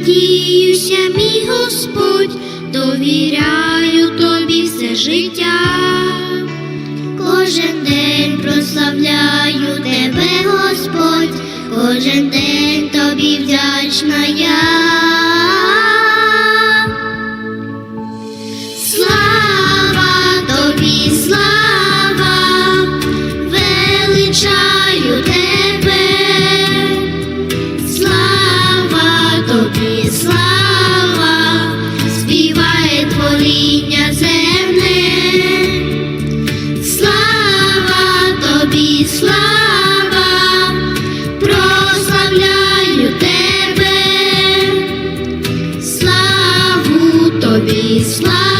надіюся, мій Господь, довіряю тобі все життя. Кожен день прославляю тебе, Господь, кожен день творіння земне. Слава тобі, слава, прославляю тебе. Славу тобі, слава.